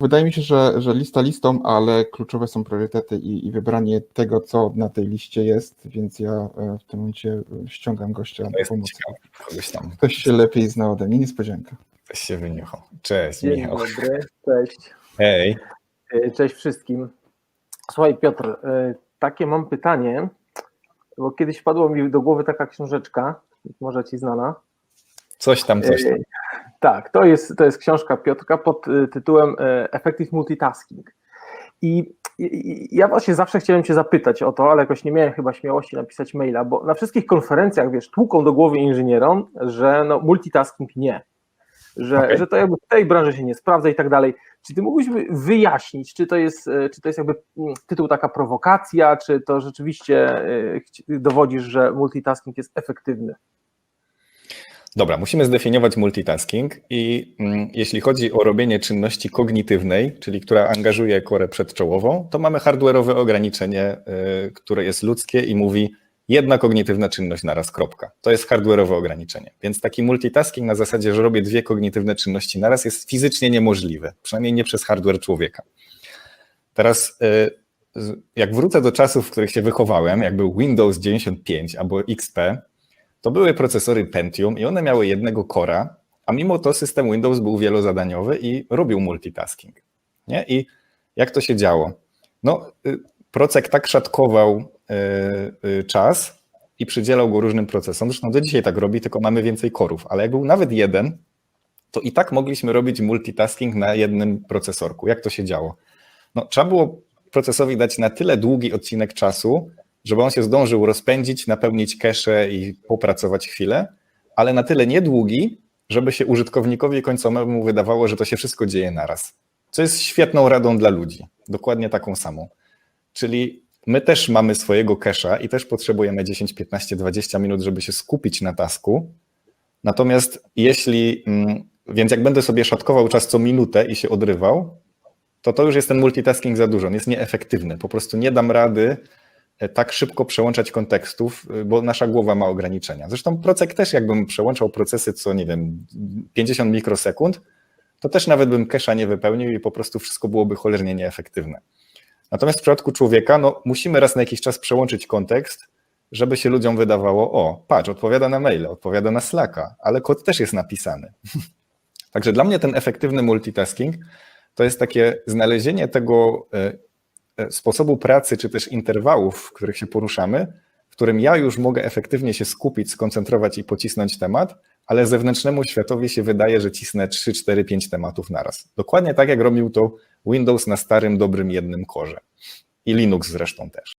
Wydaje mi się, że, że lista listą, ale kluczowe są priorytety i, i wybranie tego, co na tej liście jest, więc ja e, w tym momencie ściągam gościa do pomocy. Kogoś tam Ktoś się lepiej zna ode mnie, niespodzianka. ktoś się wyniuchał. Cześć, Dzień Michał. dobry, cześć. Hej. E, Cześć wszystkim. Słuchaj Piotr, e, takie mam pytanie, bo kiedyś wpadła mi do głowy taka książeczka, może ci znana. Coś tam, coś tam. Tak, to jest, to jest książka Piotrka pod e, tytułem e, Effective Multitasking. I ja właśnie zawsze chciałem cię zapytać o to, ale jakoś nie miałem chyba śmiałości napisać maila, bo na wszystkich konferencjach, wiesz, tłuką do głowy inżynierom, że no, multitasking nie, że, Okej. że to jakby w tej branży się nie sprawdza i tak dalej. Czy ty mógłbyś wyjaśnić, czy to jest, e, czy to jest jakby mm, tytuł taka prowokacja, czy to rzeczywiście dowodzisz, że multitasking jest efektywny? Dobra, musimy zdefiniować multitasking i mm, jeśli chodzi o robienie czynności kognitywnej, czyli która angażuje korę przedczołową, to mamy hardware'owe ograniczenie, y, które jest ludzkie i mówi jedna kognitywna czynność naraz, kropka. To jest hardware'owe ograniczenie. Więc taki multitasking na zasadzie, że robię dwie kognitywne czynności naraz jest fizycznie niemożliwy, przynajmniej nie przez hardware człowieka. Teraz y, jak wrócę do czasów, w których się wychowałem, jak był Windows 95 albo XP, to były procesory Pentium i one miały jednego cora, a mimo to system Windows był wielozadaniowy i robił multitasking. Nie? I jak to się działo? No, y, procek tak szatkował y, y, czas i przydzielał go różnym procesom. Zresztą do dzisiaj tak robi, tylko mamy więcej korów, ale jak był nawet jeden, to i tak mogliśmy robić multitasking na jednym procesorku. Jak to się działo? No, trzeba było procesowi dać na tyle długi odcinek czasu, żeby on się zdążył rozpędzić, napełnić cache i popracować chwilę, ale na tyle niedługi, żeby się użytkownikowi końcowemu wydawało, że to się wszystko dzieje naraz. Co jest świetną radą dla ludzi. Dokładnie taką samą. Czyli my też mamy swojego cache'a i też potrzebujemy 10, 15, 20 minut, żeby się skupić na tasku. Natomiast jeśli, mm, więc jak będę sobie szatkował czas co minutę i się odrywał, to to już jest ten multitasking za dużo, on jest nieefektywny. Po prostu nie dam rady tak szybko przełączać kontekstów, y, bo nasza głowa ma ograniczenia. Zresztą procek też, jakbym przełączał procesy co, nie wiem, 50 mikrosekund, to też nawet bym cache'a nie wypełnił i po prostu wszystko byłoby cholernie nieefektywne. Natomiast w przypadku człowieka, no, musimy raz na jakiś czas przełączyć kontekst, żeby się ludziom wydawało, o, patrz, odpowiada na maile, odpowiada na Slacka, ale kod też jest napisany. Także dla mnie ten efektywny multitasking to jest takie znalezienie tego e, e, sposobu pracy, czy też interwałów, w których się poruszamy, w którym ja już mogę efektywnie się skupić, skoncentrować i pocisnąć temat, ale zewnętrznemu światowi się wydaje, że cisnę 3, 4, 5 tematów naraz. Dokładnie tak, jak robił to Windows na starym, dobrym jednym korze. I Linux zresztą też.